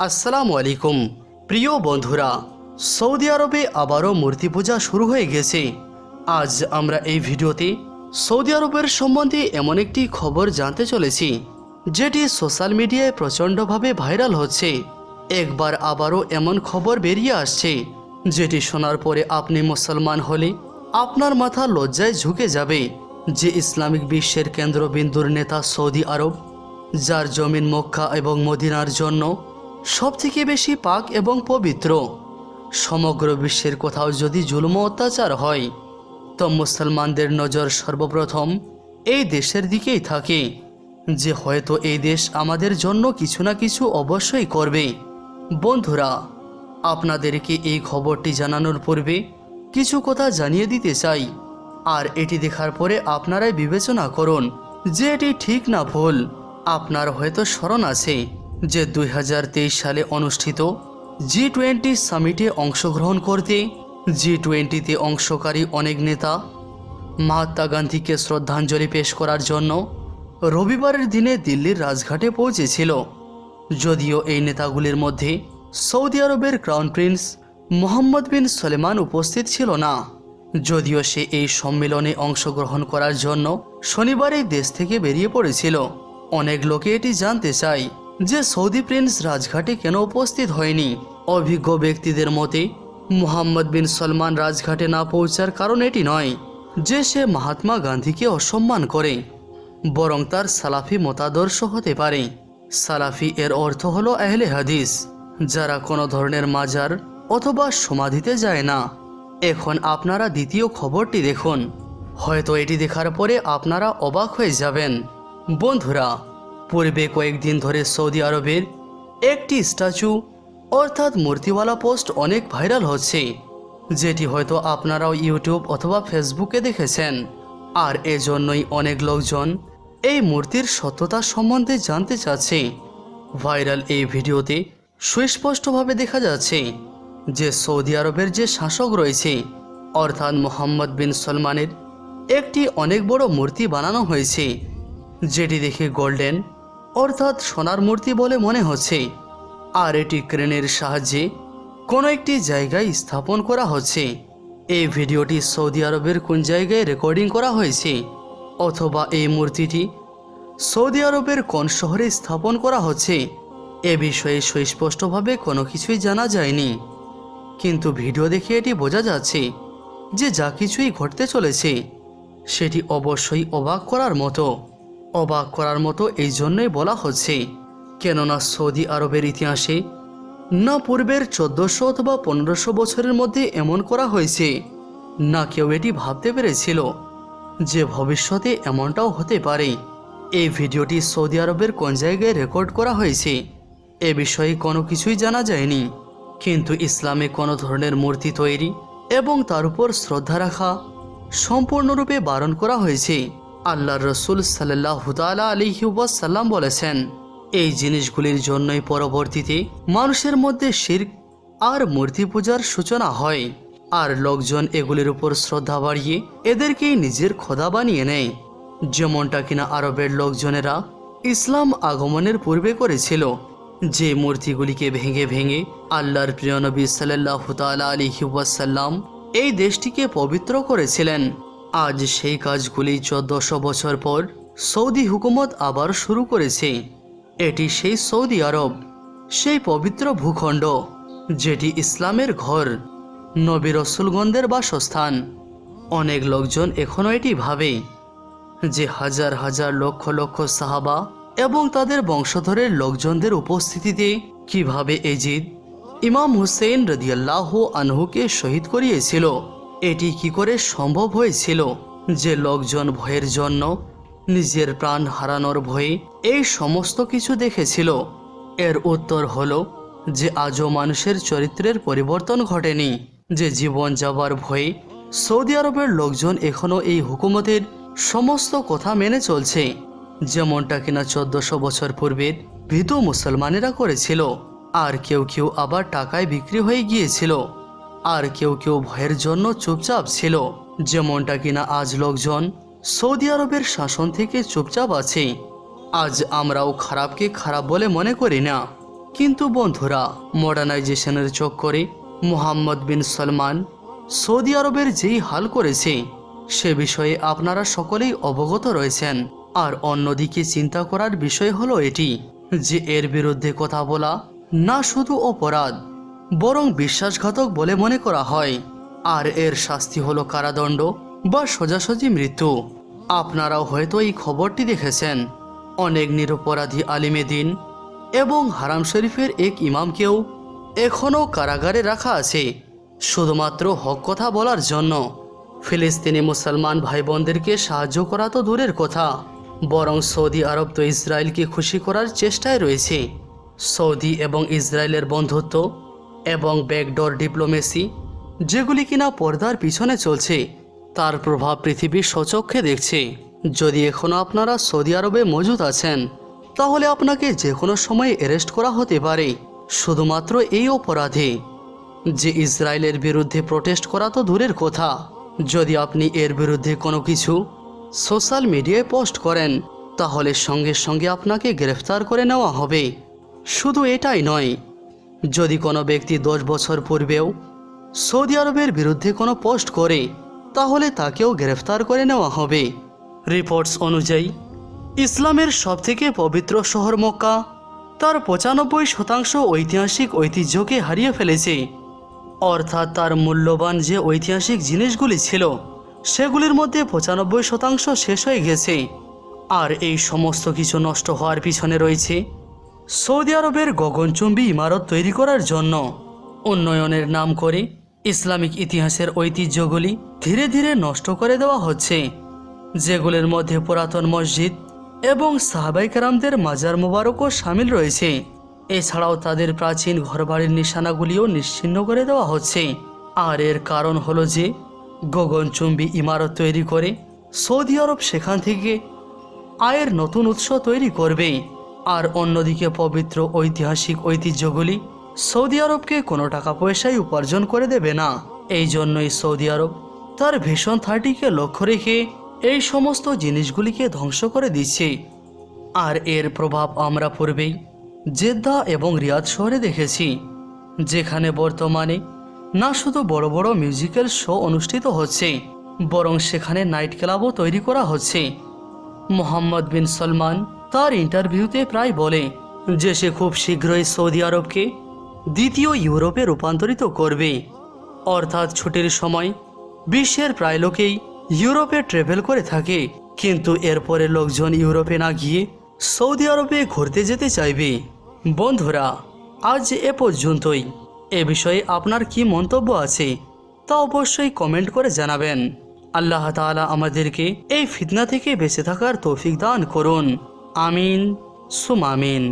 আসসালামু আলাইকুম। প্রিয় বন্ধুরা, সৌদি আরবে আবারও মূর্তি পূজা শুরু হয়ে গেছে। আজ আমরা এই ভিডিওতে সৌদি আরবের সম্বন্ধে এমন একটি খবর জানতে চলেছি, যেটি সোশ্যাল মিডিয়ায় প্রচণ্ডভাবে ভাইরাল হচ্ছে। একবার আবারও এমন খবর বেরিয়ে আসছে, যেটি শোনার পরে আপনি মুসলমান হলে আপনার মাথা লজ্জায় ঝুঁকে যাবে, যে ইসলামিক বিশ্বের কেন্দ্রবিন্দুর নেতা সৌদি আরব, যার জমিন মক্কা এবং মদিনার জন্য সবথেকে বেশি পাক এবং পবিত্র। সমগ্র বিশ্বের কোথাও যদি জুলুম অত্যাচার হয়, তো মুসলমানদের নজর সর্বপ্রথম এই দেশের দিকেই থাকে, যে হয়তো এই দেশ আমাদের জন্য কিছু না কিছু অবশ্যই করবে। বন্ধুরা, আপনাদেরকে এই খবরটি জানানোর পূর্বে কিছু কথা জানিয়ে দিতে চাই, আর এটি দেখার পরে আপনারাই বিবেচনা করুন যে এটি ঠিক না ভুল। আপনার হয়তো স্মরণ আছে যে দুই হাজার তেইশ সালে অনুষ্ঠিত জি টোয়েন্টি সামিটে অংশগ্রহণ করতে জি টোয়েন্টিতে অংশকারী অনেক নেতা মহাত্মা গান্ধীকে শ্রদ্ধাঞ্জলি পেশ করার জন্য রবিবারের দিনে দিল্লির রাজঘাটে পৌঁছেছিল। যদিও এই নেতাগুলির মধ্যে সৌদি আরবের crown prince Mohammed bin Salman উপস্থিত ছিল না। যদিও সে এই সম্মেলনে অংশগ্রহণ করার জন্য শনিবারই দেশ থেকে বেরিয়ে পড়েছিল। অনেক লোকে এটি জানতে চায়। যে সৌদি প্রিন্স রাজঘাটে কেন উপস্থিত হয়নি? অভিজ্ঞ ব্যক্তিদের মতে, মুহাম্মদ বিন সলমান রাজঘাটে না পৌঁছার কারণ এটি নয় যে সে মহাত্মা গান্ধীকে অসম্মান করে, বরং তার সালাফি মতাদর্শ হতে পারে। সালাফি এর অর্থ হলো আহলে হাদিস, যারা কোনো ধরনের মাজার অথবা সমাধিতে যায় না। এখন আপনারা দ্বিতীয় খবরটি দেখুন। হয়তো এটি দেখার পরে আপনারা অবাক হয়ে যাবেন। বন্ধুরা পূর্বে কয়েকদিন ধরে সৌদি আরবের একটি স্ট্যাচু, অর্থাৎ মূর্তিওয়ালা পোস্ট অনেক ভাইরাল হচ্ছে, যেটি হয়তো আপনারাও ইউটিউব অথবা ফেসবুকে দেখেছেন। আর এজন্যই অনেক লোকজন এই মূর্তির সত্যতা সম্বন্ধে জানতে চাচ্ছে। ভাইরাল এই ভিডিওতে সুস্পষ্টভাবে দেখা যাচ্ছে যে সৌদি আরবের যে শাসক রয়েছে, অর্থাৎ মোহাম্মদ বিন সলমানের, একটি অনেক বড় মূর্তি বানানো হয়েছে, যেটি দেখে গোল্ডেন অর্থাৎ সোনার মূর্তি বলে মনে হচ্ছে। আর এটি ক্রেনের সাহায্যে কোনো একটি জায়গায় স্থাপন করা হচ্ছে। এই ভিডিওটি সৌদি আরবের কোন জায়গায় রেকর্ডিং করা হয়েছে? অথবা এই মূর্তিটি সৌদি আরবের কোন শহরে স্থাপন করা হচ্ছে? এ বিষয়ে সুস্পষ্টভাবে কোনো কিছুই জানা যায়নি। কিন্তু ভিডিও দেখে এটি বোঝা যাচ্ছে যে যা কিছুই ঘটতে চলেছে, সেটি অবশ্যই অবাক করার মতো। অবাক করার মতো এই জন্যই বলা হচ্ছে। কেননা সৌদি আরবের ইতিহাসে না পূর্বের চোদ্দশো অথবা পনেরোশো বছরের মধ্যে এমন করা হয়েছে, না কেউ এটি ভাবতে পেরেছিল যে ভবিষ্যতে এমনটাও হতে পারে। এই ভিডিওটি সৌদি আরবের কোন জায়গায় রেকর্ড করা হয়েছে, এ বিষয়ে কোনো কিছুই জানা যায়নি। কিন্তু ইসলামে কোনো ধরনের মূর্তি তৈরি এবং তার উপর শ্রদ্ধা রাখা সম্পূর্ণরূপে বারণ করা হয়েছে। আল্লাহ রসুল সাল্লাহ তালা আলিহাসাল্লাম বলেছেন, এই জিনিসগুলির জন্যই পরবর্তীতে মানুষের মধ্যে শির্ক আর মূর্তি পূজার সূচনা হয়, আর লোকজন এগুলির উপর শ্রদ্ধা বাড়িয়ে এদেরকেই নিজের খোদা বানিয়ে নেয়। যেমনটা কিনা আরবের লোকজনেরা ইসলাম আগমনের পূর্বে করেছিল, যে মূর্তিগুলিকে ভেঙে ভেঙে আল্লাহর প্রিয় নবী সাল্লাহ তালা আলিহাসাল্লাম এই দেশটিকে পবিত্র করেছিলেন। আজ সেই কাজগুলি চোদ্দশো বছর পর সৌদি হুকুমত আবার শুরু করেছে। এটি সেই সৌদি আরব, সেই পবিত্র ভূখণ্ড, যেটি ইসলামের ঘর, নবী রসুলগন্ধের বাসস্থান। অনেক লোকজন এখনও এটি ভাবে যে হাজার হাজার লক্ষ লক্ষ সাহাবা এবং তাদের বংশধরের লোকজনদের উপস্থিতিতে কীভাবে এজিদ, ইমাম হুসেন রদিয়াল্লাহ আনহুকে শহীদ করিয়েছিল। এটি কি করে সম্ভব হয়েছিল যে লোকজন ভয়ের জন্য নিজের প্রাণ হারানোর ভয়ে এই সমস্ত কিছু দেখেছিল? এর উত্তর হলো যে আজও মানুষের চরিত্রের পরিবর্তন ঘটেনি, যে জীবন যাবার ভয়ে সৌদি আরবের লোকজন এখনও এই হুকুমতের সমস্ত কথা মেনে চলছে। যেমনটা কিনা চোদ্দশো বছর পূর্বের ভীতু মুসলমানেরা করেছিল, আর কেউ কেউ আবার টাকায় বিক্রি হয়ে গিয়েছিল। আর কেউ কেউ ভয়ের জন্য চুপচাপ ছিল, যেমনটা কিনা আজ লোকজন সৌদি আরবের শাসন থেকে চুপচাপ আছে। আজ আমরাও খারাপকে খারাপ বলে মনে করি না। কিন্তু বন্ধুরা, মডার্নাইজেশনের চক্করে মোহাম্মদ বিন সলমান সৌদি আরবের যেই হাল করেছে, সে বিষয়ে আপনারা সকলেই অবগত রয়েছেন। আর অন্যদিকে চিন্তা করার বিষয় হলো এটি, যে এর বিরুদ্ধে কথা বলা না শুধু অপরাধ বরং বিশ্বাসঘাতক বলে মনে করা হয়। আর এর শাস্তি হলো কারাদণ্ড বা সোজাসুজি মৃত্যু। আপনারাও হয়তো এই খবরটি দেখেছেন। অনেক নিরপরাধী আলিমে দিন এবং হারাম শরীফের এক ইমামকেও এখনও কারাগারে রাখা আছে। শুধুমাত্র হক কথা বলার জন্য। ফিলিস্তিনি মুসলমান ভাই বোনদেরকে সাহায্য করা তো দূরের কথা। বরং সৌদি আরব তো ইসরায়েলকে খুশি করার চেষ্টায় রয়েছে। সৌদি এবং ইসরায়েলের বন্ধুত্ব এবং ব্যাকডোর ডিপ্লোমেসি যেগুলি কিনা পর্দার পিছনে চলছে, তার প্রভাব পৃথিবীর সচক্ষে দেখছে। যদি এখনও আপনারা সৌদি আরবে মজুদ আছেন, তাহলে আপনাকে যে কোনো সময় অ্যারেস্ট করা হতে পারে, শুধুমাত্র এই অপরাধে। যে ইসরায়েলের বিরুদ্ধে প্রোটেস্ট করা তো দূরের কথা। যদি আপনি এর বিরুদ্ধে কোনো কিছু সোশ্যাল মিডিয়ায় পোস্ট করেন, তাহলে সঙ্গে সঙ্গে আপনাকে গ্রেফতার করে নেওয়া হবে। শুধু এটাই নয় যদি কোনো ব্যক্তি দশ বছর পূর্বেও সৌদি আরবের বিরুদ্ধে কোনো পোস্ট করে, তাহলে তাকেও গ্রেফতার করে নেওয়া হবে। রিপোর্টস অনুযায়ী, ইসলামের সবথেকে পবিত্র শহর মক্কা, তার পঁচানব্বই শতাংশ ঐতিহাসিক ঐতিহ্যকে হারিয়ে ফেলেছে। অর্থাৎ তার মূল্যবান যে ঐতিহাসিক জিনিসগুলি ছিল, সেগুলির মধ্যে পঁচানব্বই শতাংশ শেষ হয়ে গেছে। আর এই সমস্ত কিছু নষ্ট হওয়ার পিছনে রয়েছে সৌদি আরবের গগনচুম্বী ইমারত তৈরি করার জন্য উন্নয়নের নাম করে ইসলামিক ইতিহাসের ঐতিহ্যগুলি ধীরে ধীরে নষ্ট করে দেওয়া হচ্ছে, যেগুলির মধ্যে পুরাতন মসজিদ এবং সাহাবাই কারামদের মাজার মোবারকও সামিল রয়েছে। এছাড়াও তাদের প্রাচীন ঘরবাড়ির নিশানাগুলিও নিশ্চিহ্ন করে দেওয়া হচ্ছে। আর এর কারণ হলো যে গগনচুম্বী ইমারত তৈরি করে সৌদি আরব সেখান থেকে আয়ের নতুন উৎস তৈরি করবে। আর অন্যদিকে পবিত্র ঐতিহাসিক ঐতিহ্যগুলি সৌদি আরবকে কোনো টাকা পয়সাই উপার্জন করে দেবে না। এই জন্যই সৌদি আরব তার ভীষণ থার্টিকে লক্ষ্য রেখে এই সমস্ত জিনিসগুলিকে ধ্বংস করে দিচ্ছে। আর এর প্রভাব আমরা পূর্বেই জেদ্দা এবং রিয়াদ শহরে দেখেছি, যেখানে বর্তমানে না শুধু বড় বড় মিউজিক্যাল শো অনুষ্ঠিত হচ্ছে, বরং সেখানে নাইট ক্লাবও তৈরি করা হচ্ছে। মোহাম্মদ বিন সলমান তার ইন্টারভিউতে প্রায় বলে যে সে খুব শীঘ্রই সৌদি আরবকে দ্বিতীয় ইউরোপে রূপান্তরিত করবে। অর্থাৎ ছুটির সময় বিশ্বের প্রায় লোকেই ইউরোপে ট্রেভেল করে থাকে, কিন্তু এরপরে লোকজন ইউরোপে না গিয়ে সৌদি আরবে ঘুরতে যেতে চাইবে। বন্ধুরা, আজ এ পর্যন্তই। এ বিষয়ে আপনার কি মন্তব্য আছে তা অবশ্যই কমেন্ট করে জানাবেন। আল্লাহ তাআলা আমাদেরকে এই ফিতনা থেকে বেঁচে থাকার তৌফিক দান করুন। আমিন সুমামিন